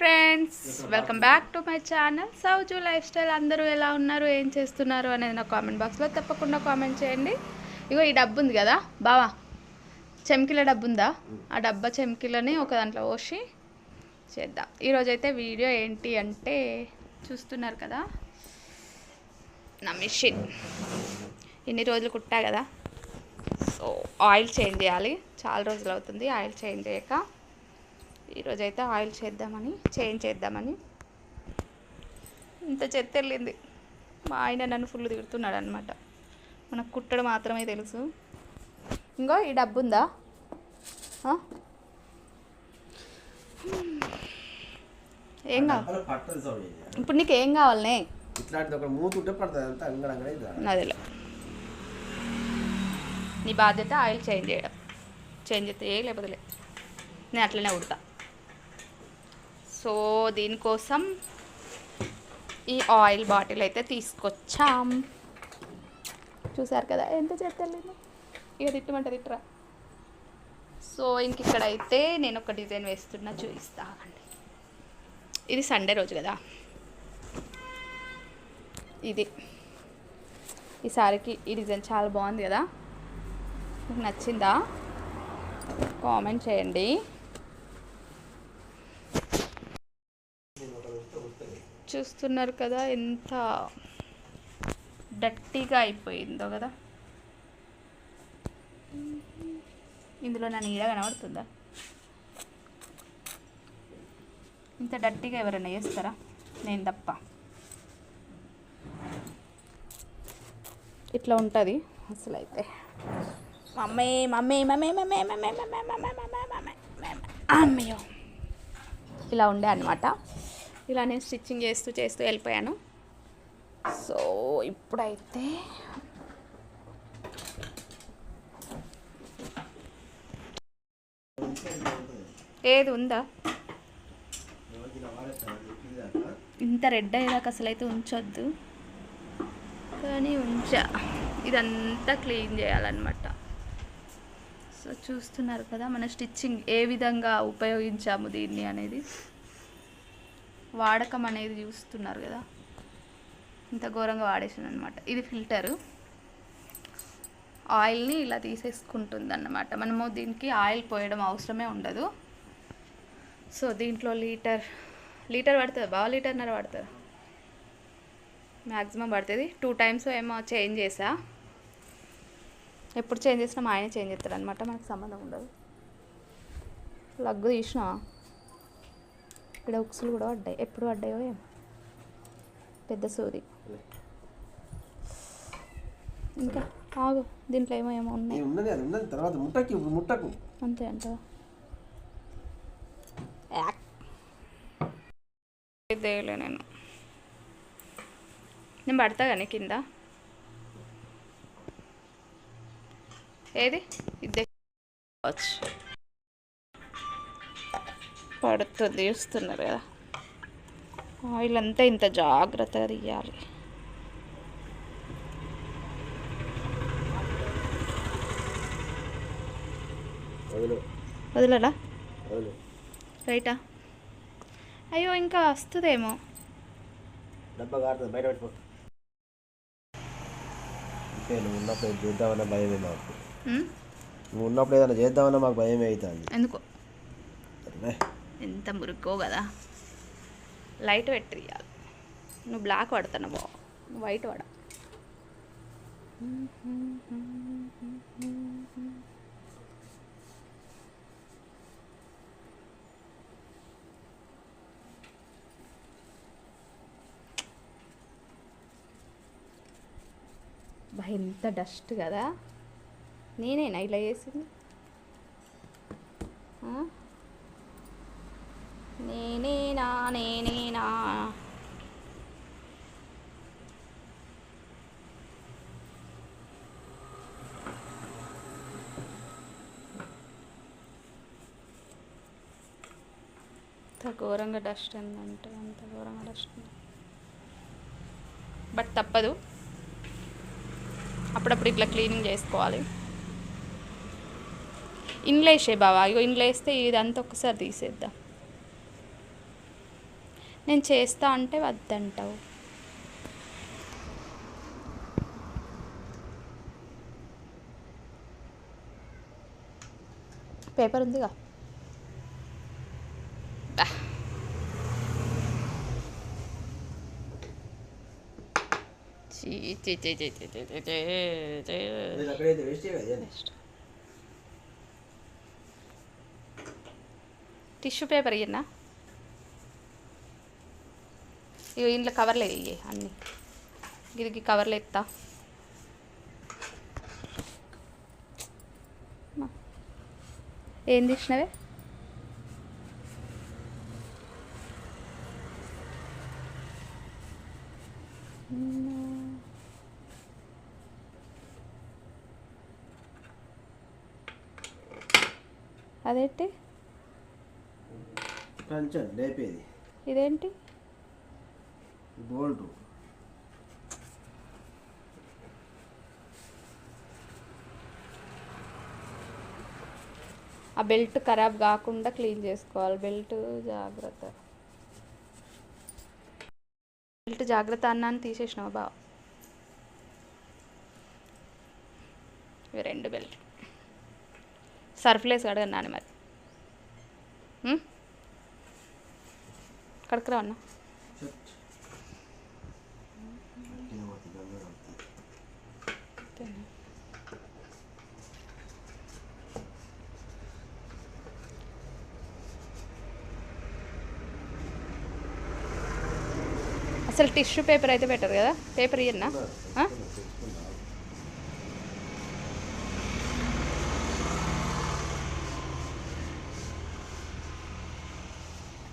Friends welcome back to my channel Souju lifestyle అందరూ ఎలా ఉన్నారు? ఏం చేస్తున్నారు? అనేది నా కామెంట్ బాక్స్లో తప్పకుండా కామెంట్ చేయండి. ఇగో ఈ డబ్బు ఉంది కదా బావా. చెమ్కిల డబ్బు ఉందా? ఆ డబ్బా చెమ్కిలని ఒక దాంట్లో పోసి చేద్దాం. ఈరోజైతే వీడియో ఏంటి అంటే చూస్తున్నారు కదా? నా మిషన్ ఇన్ని రోజులు కుట్టా కదా. సో ఆయిల్ చేంజ్ చేయాలి. చాలా రోజులు అవుతుంది ఆయిల్ చేంజ్ చేయక. ఈరోజు అయితే ఆయిల్ చేద్దామని చేంజ్ చేద్దామని. ఇంత చెత్త వెళ్ళింది మా ఆయన నన్ను ఫుల్ తిడుతున్నాడు అనమాట మనకు కుట్టడం మాత్రమే తెలుసు. ఇంకో ఈ డబ్బు ఉందా? ఏం కావాలి. ఇప్పుడు నీకు ఏం కావాలనే అదిలే. నీ బాధ్యత ఆయిల్ చేంజ్ చేయడం. చేంజ్ చేస్తే ఏ లేకపోతే నేను అట్లనే కుడతా సో దీనికోసం ఈ ఆయిల్ బాటిల్ అయితే తీసుకొచ్చాం. చూసారు కదా? ఎంత చేస్తలేదు ఇక తిట్టమంటే తిట్టరా సో ఇంక ఇక్కడైతే నేను ఒక డిజైన్ వేస్తున్నా చూపిస్తా. అండి ఇది సండే రోజు కదా? ఇది. ఈ సారీకి ఈ డిజైన్ చాలా బాగుంది కదా? మీకు నచ్చిందా? కామెంట్ చేయండి. చూస్తున్నారు కదా ఎంత డట్టిగా అయిపోయిందో కదా ఇందులో నా నీడ కనబడుతుందా ఇంత డట్టిగా ఎవరైనా చేస్తారా నేను తప్ప ఇట్లా ఉంటుంది అసలు అయితే mummy mummy mummy mummy mummy mummy mummy mummy mummy mummy అమ్మయ్యో ఇలా ఉండే అనమాట ఇలా నేను స్టిచ్చింగ్ చేస్తూ చేస్తూ వెళ్ళిపోయాను. సో ఇప్పుడైతే ఏది ఉందా? ఇంత రెడ్ అయ్యేదాకా అసలు అయితే ఉంచొద్దు. కానీ ఉంచా. ఇదంతా క్లీన్ చేయాలన్నమాట. సో చూస్తున్నారు కదా మన స్టిచ్చింగ్ ఏ విధంగా ఉపయోగించాము దీన్ని అనేది. వాడకం అనేది చూస్తున్నారు కదా. ఇంత ఘోరంగా వాడేసాను అనమాట ఇది ఫిల్టరు. ఆయిల్ని ఇలా తీసేసుకుంటుంది అన్నమాట మనము దీనికి ఆయిల్ పోయడం అవసరమే ఉండదు. సో దీంట్లో లీటర్ లీటర్ పడుతుంది బాగా లీటర్నర పడుతుంది? మ్యాక్సిమం పడుతుంది. టూ టైమ్స్ ఏమో చేంజ్ చేసా. ఎప్పుడు చేంజ్ చేసినా మా ఆయన చేంజ్ చేస్తాడు అనమాట మనకు సంబంధం ఉండదు. లగ్గు తీసినా ఇక్కడ ఉక్సులు కూడా పడ్డాయి. ఎప్పుడు పడ్డాయో పెద్ద సూది. ఇంకా ఆగు దీంట్లో ఏమో ఏమో ఉన్నాయి. నేను ఉన్నది అది ఉన్నది. తర్వాత ముట్టకి ముట్టకు. అంతే అంటవా? యాక్. ఇదేలే నేను. నేను పడతా కానీ కింద? ఏది? ఇదే వచ్చు పడుతుంది చూస్తున్నారు కదా. ఆయిల్ అంతా ఇంత జాగ్రత్తగా తీయాలి. వదిలు. వదలడా వదిలు. రైటా? అయ్యో ఇంకా వస్తుందేమో. ఉన్నప్పుడు చేద్దామన్నా భయమే మాకు? నువ్వు ఉన్నప్పుడు ఏదైనా చేద్దామన్నా మాకు భయమే అవుతుంది. ఎందుకో? ఎంత మురుక్కో కదా. లైట్ పెట్టియాలి నువ్వు బ్లాక్ పడతాను బా వైట్ పడ ఎంత డస్ట్ కదా. నేనేనా ఇలా చేసింది ఆ? నేనేనా నేనేనా అంత ఘోరంగా డస్ట్ ఉందంటే అంత ఘోరంగా డస్ట్ ఉంది. బట్ తప్పదు. అప్పుడప్పుడు ఇట్లా క్లీనింగ్ చేసుకోవాలి. ఇన్లేసే వేసే బావా. ఇగో ఇన్లేస్తే వేస్తే ఇదంతా ఒకసారి తీసేద్దాం. నేను చేస్తా అంటే వద్దంటావు. పేపర్ ఉందిగా? టిష్యూ పేపర్ ఇయ్యన్నా? ఇవి ఇంట్లో కవర్లే ఇయ్యి అన్నీ. ఇది కవర్లు ఎత్తా. ఏం తీసినవే? అదేంటి? కంచం లేపేది. ఇదేంటి? బోల్ట్. ఆ బెల్ట్ ఖరాబ్ కాకుండా క్లీన్ చేసుకోవాలి. బెల్ట్ జాగ్రత్త. బెల్ట్ జాగ్రత్త అన్నాను తీసేసినావు బావ? ఇవి రెండు బెల్ట్. సర్ఫ్లేస్ కడగన్నాను మరి కడకరా అన్నా అసలు టిష్యూ పేపర్ అయితే బెటర్ కదా పేపర్ ఇయ్యన్నా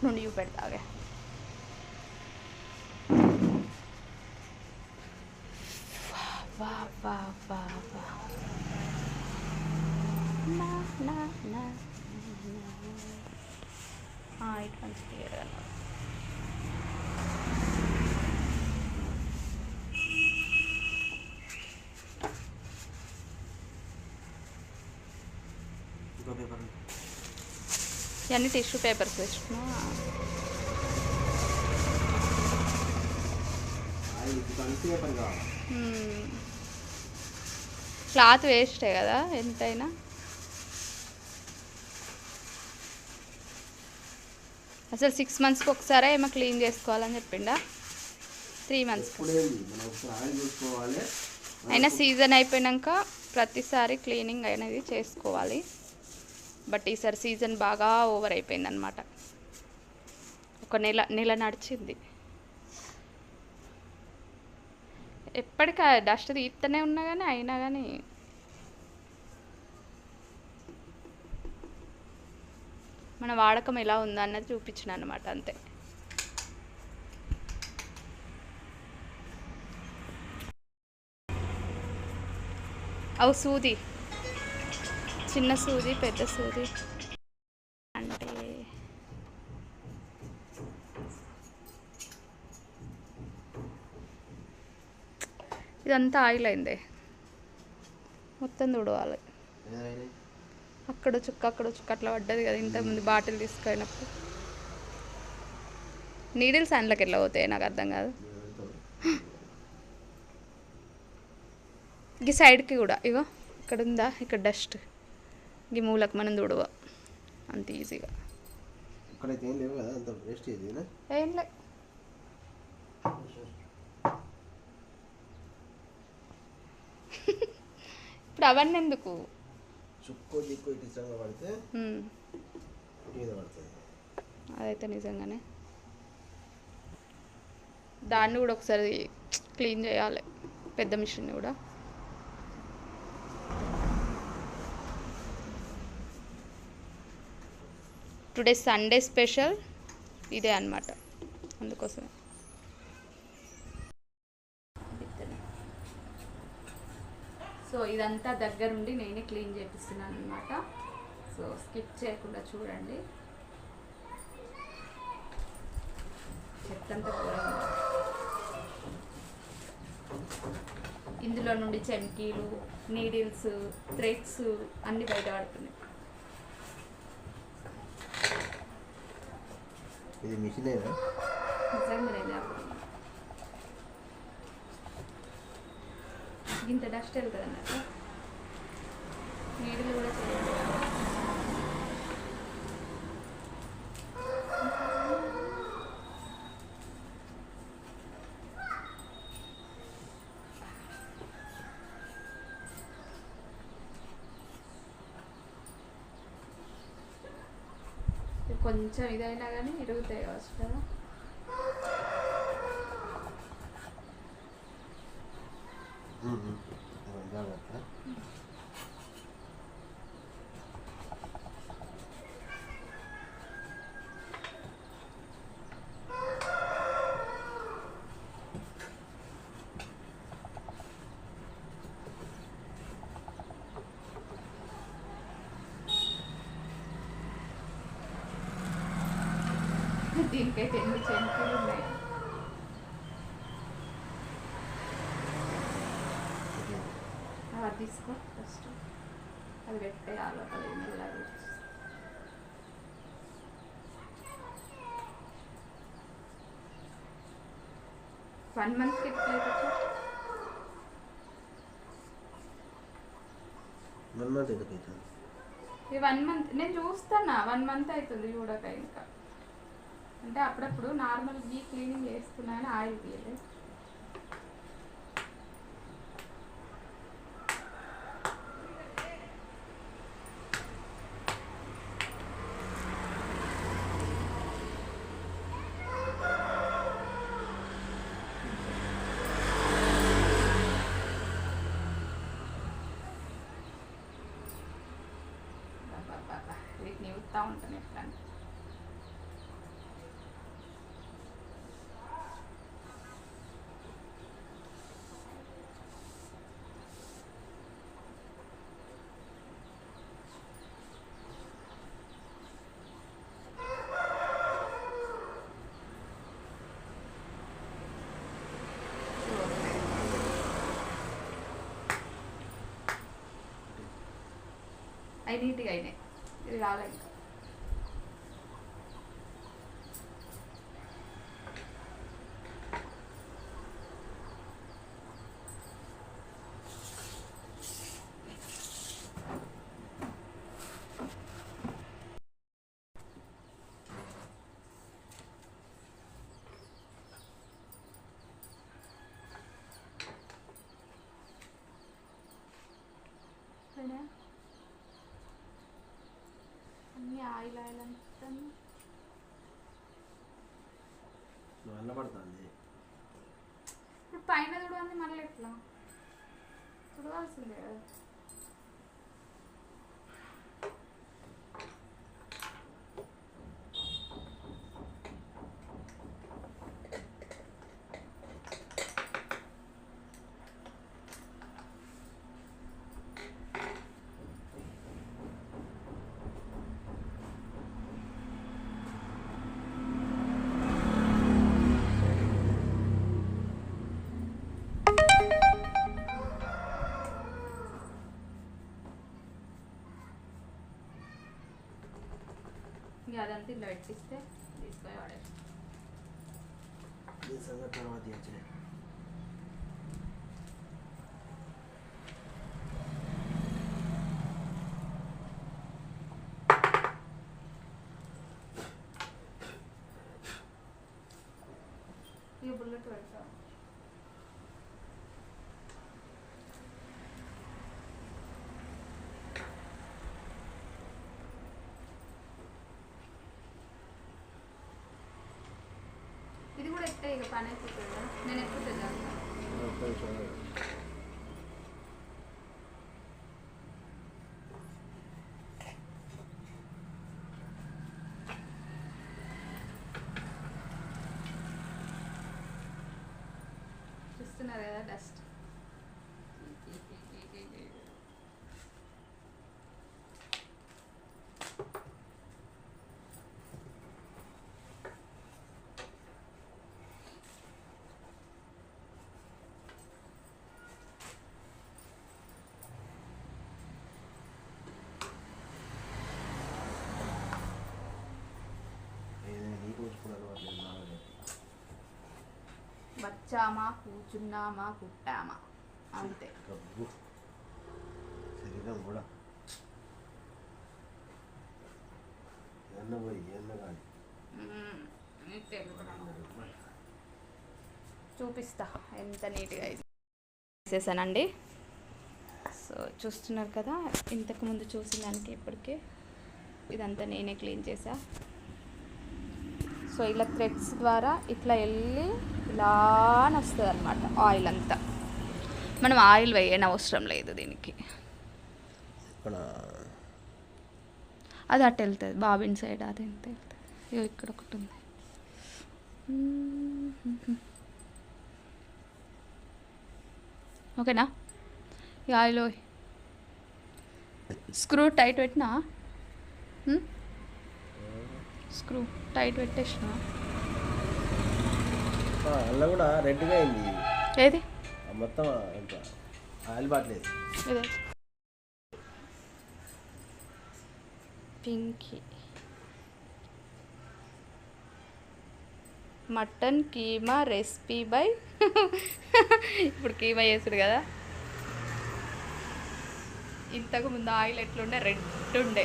No niu perda. ఇవన్నీ టిష్యూ పేపర్స్ క్లాత్ వేస్టే కదా ఎంతైనా. అసలు సిక్స్ మంత్స్కి ఒకసారి ఏమో క్లీన్ చేసుకోవాలని చెప్పిండా. త్రీ మంత్స్ అయినా సీజన్ అయిపోయినాక ప్రతిసారి క్లీనింగ్ అనేది చేసుకోవాలి. బట్ ఈసారి సీజన్ బాగా ఓవర్ అయిపోయింది అనమాట ఒక నెల నెల నడిచింది. ఎప్పటికీ డస్ట్ తీస్తూనే ఉన్నా కానీ అయినా కానీ మన వాడకం ఎలా ఉందా అన్నది చూపించిన అనమాట అంతే. అవు సూది. చిన్న సూది పెద్ద సూది. అంటే ఇదంతా ఆయిల్ అయింది. మొత్తం తుడవాలి. అక్కడ చుక్క అక్కడ చుక్క అట్లా పడ్డది కదా ఇంతకుముందు బాటిల్ తీసుకెళ్ళినప్పుడు నీడిల్స్ అండ్లకి ఎట్లా పోతాయి నాకు అర్థం కాదు. ఈ సైడ్కి కూడా ఇగో ఇక్కడ ఉందా ఇక్కడ డస్ట్. ఈ మూలకు మనం తుడవ అంత ఈజీగా. ఇక్కడైతే ఏం లేవు కదా అంత వేస్ట్ చేసేనా ఏం లే. ఇప్పుడు అవన్నీ ఎందుకు? చుక్కో దిక్కు ఇటు ఇష్టంగా పడితే ఉమ్, ఇటు మీద పడుతుంది అదైతే నిజంగానే. దాన్ని కూడా ఒకసారి క్లీన్ చేయాలి. పెద్ద మిషన్ కూడా. టుడే సండే స్పెషల్ ఇదే అన్నమాట. అందుకోసమే. సో ఇదంతా దగ్గరుండి నేనే క్లీన్ చేపిస్తున్నాను అనమాట సో స్కిప్ చేయకుండా చూడండి. చెత్తంతా ఇందులో నుండి చెమ్కీలు నీడిల్స్ థ్రెడ్స్ అన్నీ బయటపడుతున్నాయి ఇది మిషనేనా ఇంత డస్ట్ వెళ్తుంది అన్నట్టు కొంచెం ఇదైనా కానీ ఇరుగుతాయి కావచ్చు కదా జాగ్రత్త దీనికైతే ఎన్ని చెంకులు ఉన్నాయి అది తీసుకో ఫస్ట్ అది పెట్టేయాలి అది మెల్లగా వన్ మంత్కి ఎట్లయితే వన్ మంత్ ఎందుకు అవుతుంది ఈ వన్ మంత్ నేను చూస్తానా వన్ మంత్ అవుతుంది చూడక ఇంకా అంటే అప్పుడప్పుడు నార్మల్ గీ క్లీనింగ్ చేస్తున్నాను ఆయిల్ తీయలేదు అబ్బబ్బబ్బా, వీటిని ఊపుతా ఉంటాను ఎట్లా అంటే. అవి నీట్గా అయినాయి ఇది రాలేదు ఇంకా సరే అన్నీ ఆయిల్ ఆయిల్ అంటాను నల్ల పడుతుంది ఇప్పుడు పైన చూడండి మళ్ళీ ఎట్లా? చూడవలసిందే కదా. ఇక అదంతా ఇలా పెట్టిస్తే తీసుకొని వాడే దీని సంగతి తర్వాత చేయొచ్చులే ఇక బుల్లెట్ పెడతా ఇక పని అయిపోతుంది కదా. నేను ఎక్కువ జాగ్రత్త ఒక్క నిమిషం ఆగు. చూస్తున్నారు కదా డస్ట్ ఏదైనా నీకు ఉంచుకున్నాను వాళ్ళు బాగా వచ్చామా కూర్చున్నామా కుట్టామా? అంతే. శరీరం కూడా. చూపిస్తా. ఎంత నీట్గా చేసేసానండి. సో చూస్తున్నారు కదా ఇంతకు ముందు చూసిన దానికి ఇప్పటికే ఇదంతా నేనే క్లీన్ చేసా సో ఇలా థ్రెడ్స్ ద్వారా ఇట్లా వెళ్ళి ఇలా వస్తుంది అనమాట ఆయిల్ అంతా. మనం ఆయిల్ వేయని అవసరం లేదు దీనికి. అది అటు వెళ్తుంది బాబిన్ సైడ్ అది ఎంత వెళ్తుంది. ఇక్కడ ఒకటి ఉంది. ఓకేనా? ఈ ఆయిల్. స్క్రూ టైట్ పెట్టినా? స్క్రూ టైట్ పెట్టేసిన? అల్ల కూడా రెడ్గా అయింది ఏది? మొత్తం ఆయిల్ బాట్లేదు ఇదే. Pinky. Mutton keema recipe by ఇప్పుడు కీమా చేసుడు కదా. ఇంతకు ముందు ఆయిల్ ఎట్లుండే? రెడ్ ఉండే.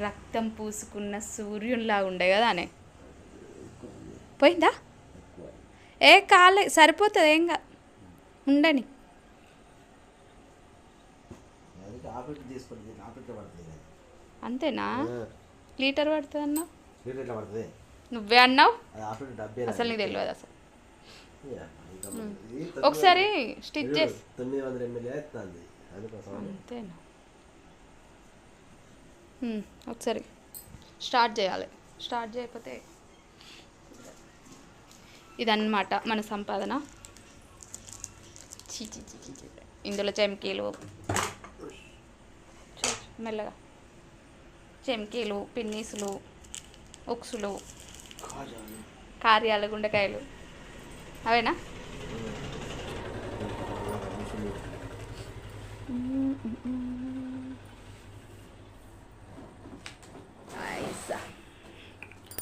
రక్తం పూసుకున్న సూర్యునిలా ఉండే కదా అనే. పోయిందా? ఏ కాలే సరిపోతుంది ఏం కా ఉండని. అంతేనా? లీటర్ పడుతుంది పడుతుంది? నువ్వే అన్నావు? అసలు నీకు తెలియదు అసలు. ఒకసారి స్టిచ్ చేసి. అంతేనా? ఒకసారి స్టార్ట్ చేయాలి. స్టార్ట్ చేయకపోతే ఇదన్నమాట మన సంపాదన. ఇందులో చెమ్కీలు చూ, చూ, మెల్లగా చెమ్కీలు పిన్నీసులు ఉక్సులు కార్యాలు గుండెకాయలు అవేనా.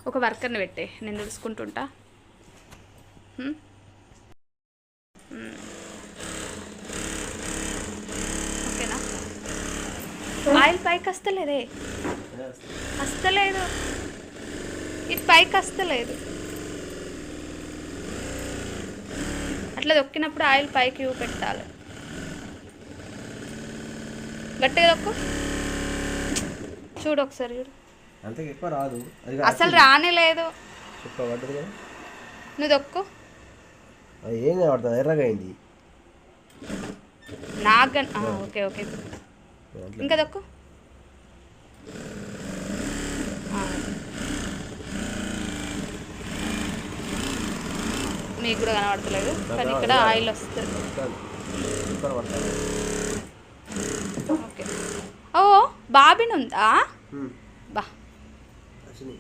ఒక వర్కర్ని పెట్టే నేను తుడుచుకుంటుంటా? హ్మ్. ఓకేనా? ఆయిల్ పైకి వస్తలేదే వస్తలేదు ఇది పైకి వస్తలేదు అట్లా దొక్కినప్పుడు ఆయిల్ పైకి పెట్టాలి. గట్టిగా దొక్కు. చూడు ఒకసారి చూడు. అంతే ఎక్కువ రాదు. అసలు రానే లేదు. నువ్వు దొక్కు. అది ఏం కనబడుతుంది? ఎర్రగా అయింది. నాకు ఓకే ఓకే. ఇంకా దొక్కు. మీకు కూడా కనబడతలేదు. కానీ ఇక్కడ ఆయిల్ వస్తుంది. ఓకే. ఓ బాబిన్ ఉందా? బా. అసలు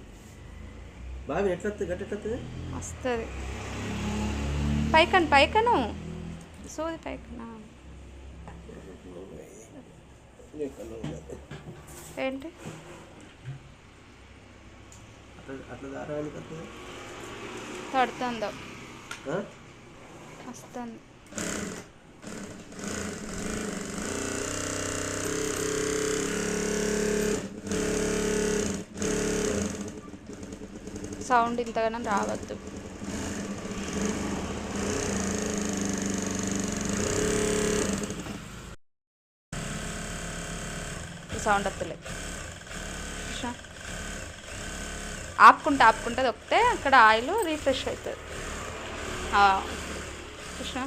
బాబు ఎట్లా వస్తుంది గట్టి ఎట్లా వస్తుంది వస్తుంది. పైకను పైకను. సోది పైకనా? ఏంటి? ఆ? వస్తుంది. సౌండ్ ఇంతగానో రావద్దు. సౌండ్ వస్తలేదు. కృష్ణ ఆపుకుంటా ఆపుకుంటా దొక్కితే అక్కడ ఆయిల్ రీఫ్రెష్ అవుతుంది. కృష్ణ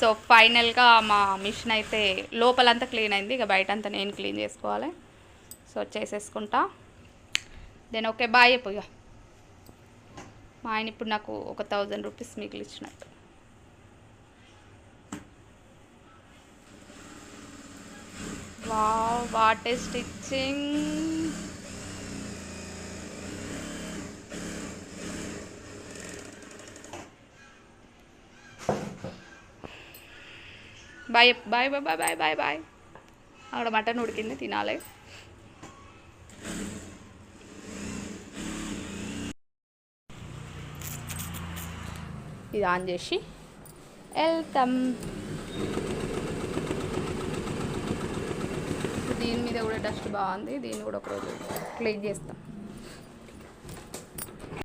సో ఫైనల్గా మా మిషన్ అయితే లోపలంతా క్లీన్ అయింది ఇక బయట అంతా నేను క్లీన్ చేసుకోవాలి. సో చేసేసుకుంటా. దెన్ ఓకే బాయ్ అయిపోయా. మా ఆయన ఇప్పుడు నాకు ఒక థౌజండ్ రూపీస్ మిగిలి what a stitching. Bye bye bye bye bye bye bye. అక్కడ మటన్ ఉడికింది తినాలి. ఇది ఆన్ చేసి వెల్కమ్. దీని మీద కూడా డస్ట్ బాగుంది దీన్ని కూడా ఒకరోజు క్లీన్ చేస్తాం.